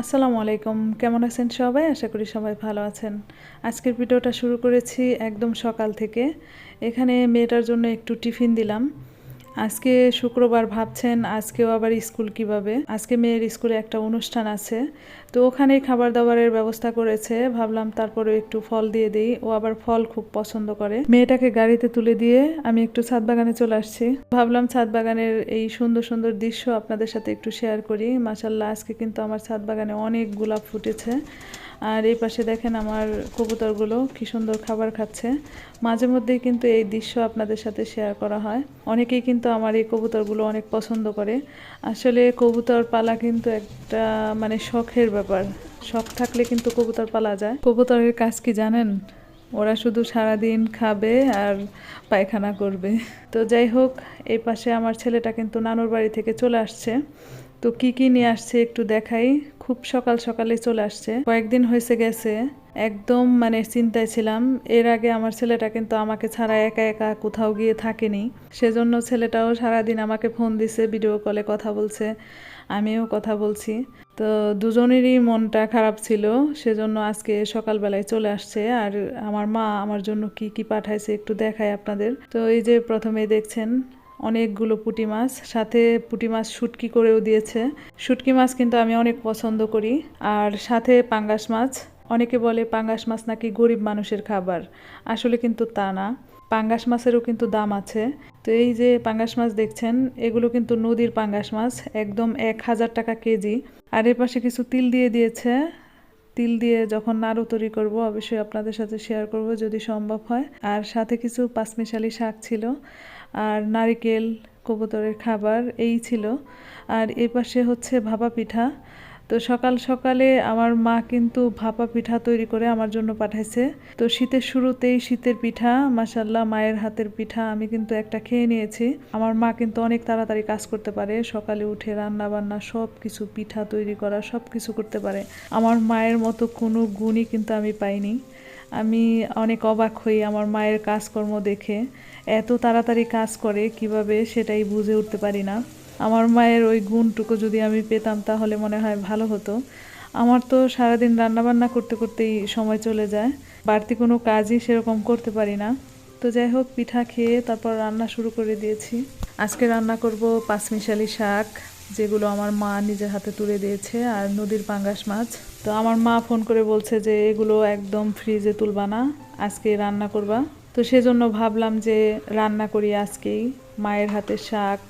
আসসালামু আলাইকুম। কেমন আছেন সবাই? আশা করি সবাই ভালো আছেন। আজকের ভিডিওটা শুরু করেছি একদম সকাল থেকে। এখানে মেয়েটার জন্য একটু টিফিন দিলাম। আজকে শুক্রবার ভাবছেন, আজকেও আবার স্কুল কীভাবে? আজকে মেয়ের স্কুলে একটা অনুষ্ঠান আছে, তো ওখানেই খাবার দাবারের ব্যবস্থা করেছে। ভাবলাম তারপরে একটু ফল দিয়ে দিই, ও আবার ফল খুব পছন্দ করে। মেয়েটাকে গাড়িতে তুলে দিয়ে আমি একটু ছাদ বাগানে চলে আসছি। ভাবলাম ছাদ বাগানের এই সুন্দর সুন্দর দৃশ্য আপনাদের সাথে একটু শেয়ার করি। মাসাল্লাহ আজকে কিন্তু আমার ছাদ বাগানে অনেক গোলাপ ফুটেছে। আর এই পাশে দেখেন আমার কবুতরগুলো কি সুন্দর খাবার খাচ্ছে। মাঝে মধ্যেই কিন্তু এই দৃশ্য আপনাদের সাথে শেয়ার করা হয়। অনেকেই কিন্তু আমার এই কবুতরগুলো অনেক পছন্দ করে। আসলে কবুতর পালা কিন্তু একটা মানে শখের ব্যাপার। শখ থাকলে কিন্তু কবুতর পালা যায়। কবুতরের কাজ কি জানেন? ওরা শুধু সারাদিন খাবে আর পায়খানা করবে। তো যাই হোক, এই পাশে আমার ছেলেটা কিন্তু নানুর বাড়ি থেকে চলে আসছে। তো কি কি নিয়ে আসছে একটু দেখাই। খুব সকাল সকালে চলে আসছে। কয়েকদিন হয়েছে গেছে। একদম মানে চিন্তায় ছিলাম। এর আগে আমার ছেলেটা কিন্তু আমাকে ছাড়া একা একা কোথাও গিয়ে থাকেনি। সেজন্য ছেলেটাও সারাদিন আমাকে ফোন দিছে ভিডিও কলে কথা বলছে। আমিও কথা বলছি। তো দুজনেরই মনটা খারাপ ছিল। সেজন্য আজকে সকালবেলায় চলে আসছে। আর আমার মা আমার জন্য কি কি পাঠাইছে একটু দেখায় আপনাদের। তো এই যে প্রথমে দেখছেন অনেকগুলো পুঁটি মাছ, সাথে পুঁটি মাছ শুটকি করেও দিয়েছে। শুটকি মাছ কিন্তু আমি অনেক পছন্দ করি। আর সাথে পাঙ্গাস মাছ, অনেকে বলে পাঙ্গাস মাছ নাকি গরিব মানুষের খাবার। আসলে কিন্তু তা না। পাঙ্গাস মাছেরও কিন্তু দাম আছে। তো এই যে পাঙ্গাস মাছ দেখছেন, এগুলো কিন্তু নদীর পাঙ্গাস মাছ, একদম এক হাজার টাকা কেজি। আর এর পাশে কিছু তিল দিয়ে দিয়েছে। তিল দিয়ে যখন নাড়ু তৈরি করব, অবশ্যই আপনাদের সাথে শেয়ার করব যদি সম্ভব হয়। আর সাথে কিছু পাঁচমিশালি শাক ছিল, আর নারিকেল, কবুতরের খাবার, এই ছিল। আর এ পাশে হচ্ছে ভাপা পিঠা তো সকাল সকালে আমার মা কিন্তু ভাপা পিঠা তৈরি করে আমার জন্য পাঠাইছে। তো শীতের শুরুতেই শীতের পিঠা মাসাল্লাহ মায়ের হাতের পিঠা আমি কিন্তু একটা খেয়ে নিয়েছি। আমার মা কিন্তু অনেক তাড়াতাড়ি কাজ করতে পারে, সকালে উঠে রান্না বান্না সব কিছু পিঠা তৈরি করা সব কিছু করতে পারে। আমার মায়ের মতো কোনো গুণই কিন্তু আমি পাইনি। আমি অনেক অবাক হই আমার মায়ের কাজকর্ম দেখে। এত তাড়াতাড়ি কাজ করে, কীভাবে সেটাই বুঝে উঠতে পারি না। আমার মায়ের ওই গুণটুকু যদি আমি পেতাম, তাহলে মনে হয় ভালো হতো। আমার তো সারাদিন রান্নাবান্না করতে করতেই সময় চলে যায়। বাড়তি কোনো কাজই সেরকম করতে পারি না। তো যাই হোক, পিঠা খেয়ে তারপর রান্না শুরু করে দিয়েছি। আজকে রান্না করব পাঁচমিশালি শাক, যেগুলো আমার মা নিজের হাতে তুলে দিয়েছে, আর নদীর পাঙ্গাস মাছ। তো আমার মা ফোন করে বলছে যে, এগুলো একদম ফ্রিজে তুলবা না, আজকে রান্না করবা। তো সেজন্য ভাবলাম যে, রান্না করি আজকেই। মায়ের হাতের শাক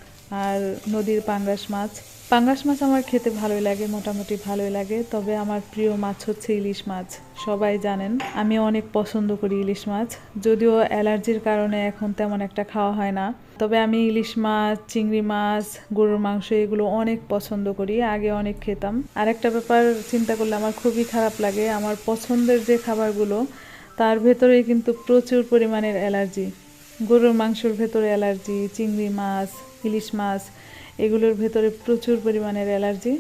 আর নদীর পাঙ্গাস মাছ। পাঙ্গাস মাছ আমার খেতে ভালোই লাগে, মোটামুটি ভালোই লাগে। তবে আমার প্রিয় মাছ হচ্ছে ইলিশ মাছ। সবাই জানেন, আমি অনেক পছন্দ করি ইলিশ মাছ। যদিও অ্যালার্জির কারণে এখন তেমন একটা খাওয়া হয় না। তবে আমি ইলিশ মাছ, চিংড়ি মাছ, গরুর মাংস এগুলো অনেক পছন্দ করি, আগে অনেক খেতাম। আর একটা ব্যাপার চিন্তা করলে আমার খুবই খারাপ লাগে, আমার পছন্দের যে খাবারগুলো, তার ভেতরে কিন্তু প্রচুর পরিমাণের অ্যালার্জি। গরুর মাংসর ভেতরে অ্যালার্জি, চিংড়ি মাছ ইলিশ মাছ, এগুলোর ভেতরে প্রচুর পরিমাণের অ্যালার্জি।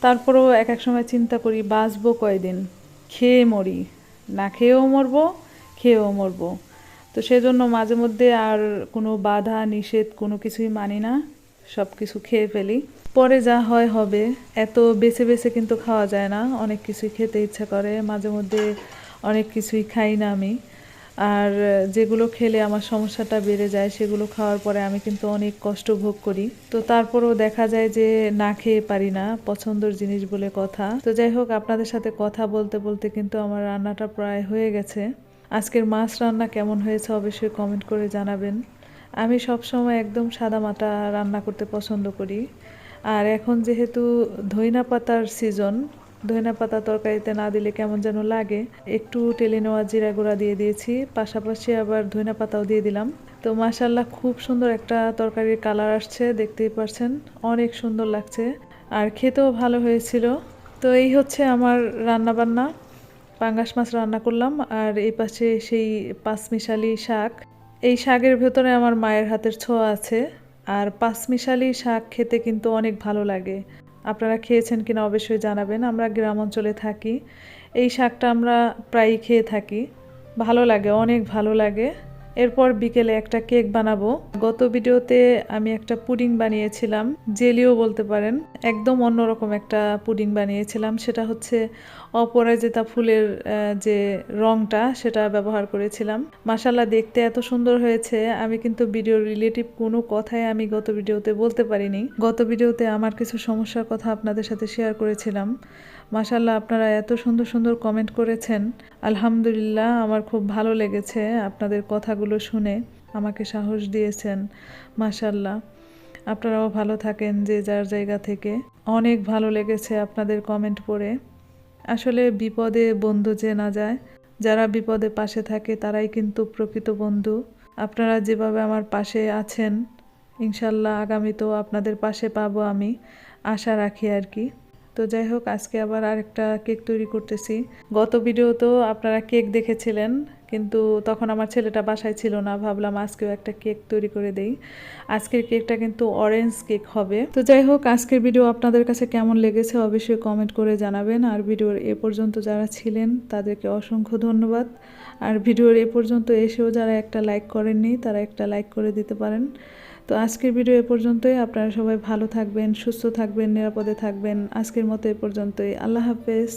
তারপরেও এক এক সময় চিন্তা করি, বাঁচবো কয়দিন? খেয়ে মরি। না খেয়েও মরবো খেয়েও মরবো। তো সেজন্য মাঝে মধ্যে আর কোনো বাধা, নিষেধ কোনো কিছুই মানি না। সব কিছু খেয়ে ফেলি। পরে যা হয় হবে। এত বেছে বেছে কিন্তু খাওয়া যায় না। অনেক কিছুই খেতে ইচ্ছা করে। মাঝে মধ্যে অনেক কিছুই খাই না আমি। আর যেগুলো খেলে আমার সমস্যাটা বেড়ে যায় সেগুলো খাওয়ার পরে আমি কিন্তু অনেক কষ্ট ভোগ করি। তো তারপরেও দেখা যায় যে না খেয়ে পারি না, পছন্দর জিনিস বলে কথা। তো যাই হোক, আপনাদের সাথে কথা বলতে বলতে কিন্তু আমার রান্নাটা প্রায় হয়ে গেছে। আজকের মাছ রান্না কেমন হয়েছে অবশ্যই কমেন্ট করে জানাবেন। আমি সবসময় একদম সাদামাটা রান্না করতে পছন্দ করি। আর এখন যেহেতু ধইনা পাতার সিজন ধইনা পাতা তরকারিতে না দিলে কেমন যেন লাগে। একটু টেলে নেওয়া জিরা গুঁড়া দিয়ে দিয়েছি, পাশাপাশি আবার ধইনা পাতাও দিয়ে দিলাম। তো মাশাল্লাহ খুব সুন্দর একটা তরকারির কালার আসছে, দেখতেই পারছেন, অনেক সুন্দর লাগছে। আর খেতেও ভালো হয়েছিল। তো এই হচ্ছে আমার রান্না বান্না পাঙ্গাস মাছ রান্না করলাম, আর এই পাশে সেই পাঁচমিশালি শাক। এই শাকের ভেতরে আমার মায়ের হাতের ছোঁয়া আছে, আর পাঁচমিশালি শাক খেতে কিন্তু অনেক ভালো লাগে। আপনারা খেয়েছেন কিনা অবশ্যই জানাবেন। আমরা গ্রাম অঞ্চলে থাকি। এই শাকটা আমরা প্রায়ই খেয়ে থাকি। ভালো লাগে, অনেক ভালো লাগে। এরপর বিকেলে একটা কেক বানাবো। গত ভিডিওতে আমি একটা পুডিং বানিয়েছিলাম, জেলিও বলতে পারেন। একদম অন্যরকম একটা পুডিং বানিয়েছিলাম। সেটা হচ্ছে অপরাজিতা ফুলের যে রংটা সেটা ব্যবহার করেছিলাম। মাসাল্লাহ দেখতে এত সুন্দর হয়েছে। আমি কিন্তু ভিডিওর রিলেটিভ কোনো কথাই আমি গত ভিডিওতে বলতে পারিনি। গত ভিডিওতে আমার কিছু সমস্যার কথা আপনাদের সাথে শেয়ার করেছিলাম। মাসাল্লাহ আপনারা এত সুন্দর সুন্দর কমেন্ট করেছেন। আলহামদুলিল্লাহ, আমার খুব ভালো লেগেছে আপনাদের কথাগুলো শুনে। আমাকে সাহস দিয়েছেন। মাসাল্লাহ আপনারাও ভালো থাকেন যে যার জায়গা থেকে। অনেক ভালো লেগেছে আপনাদের কমেন্ট পড়ে। আসলে বিপদে বন্ধু যে না যায়, যারা বিপদে পাশে থাকে তারাই কিন্তু প্রকৃত বন্ধু। আপনারা যেভাবে আমার পাশে আছেন, ইনশাল্লাহ আগামীতেও আপনাদের পাশে পাবো আমি, আশা রাখি আর কি। তো যাই হোক, আজকে আবার আরেকটা কেক তৈরি করতেছি। গত ভিডিওতেও আপনারা কেক দেখেছিলেন, কিন্তু তখন আমার ছেলেটা বাসায় ছিল না, ভাবলাম আজকেও একটা কেক তৈরি করে দেই। আজকের কেকটা কিন্তু অরেঞ্জ কেক হবে। তো যাই হোক, আজকের ভিডিও আপনাদের কাছে কেমন লেগেছে অবশ্যই কমেন্ট করে জানাবেন। আর ভিডিওর এ পর্যন্ত যারা ছিলেন, তাদেরকে অসংখ্য ধন্যবাদ। আর ভিডিওর এ পর্যন্ত এসেও যারা একটা লাইক করেননি, তারা একটা লাইক করে দিতে পারেন। তো আজকের ভিডিও এ পর্যন্তই। আপনারা সবাই ভালো থাকবেন, সুস্থ থাকবেন, নিরাপদে থাকবেন। আজকের মতো এ পর্যন্তই। আল্লাহ হাফেজ।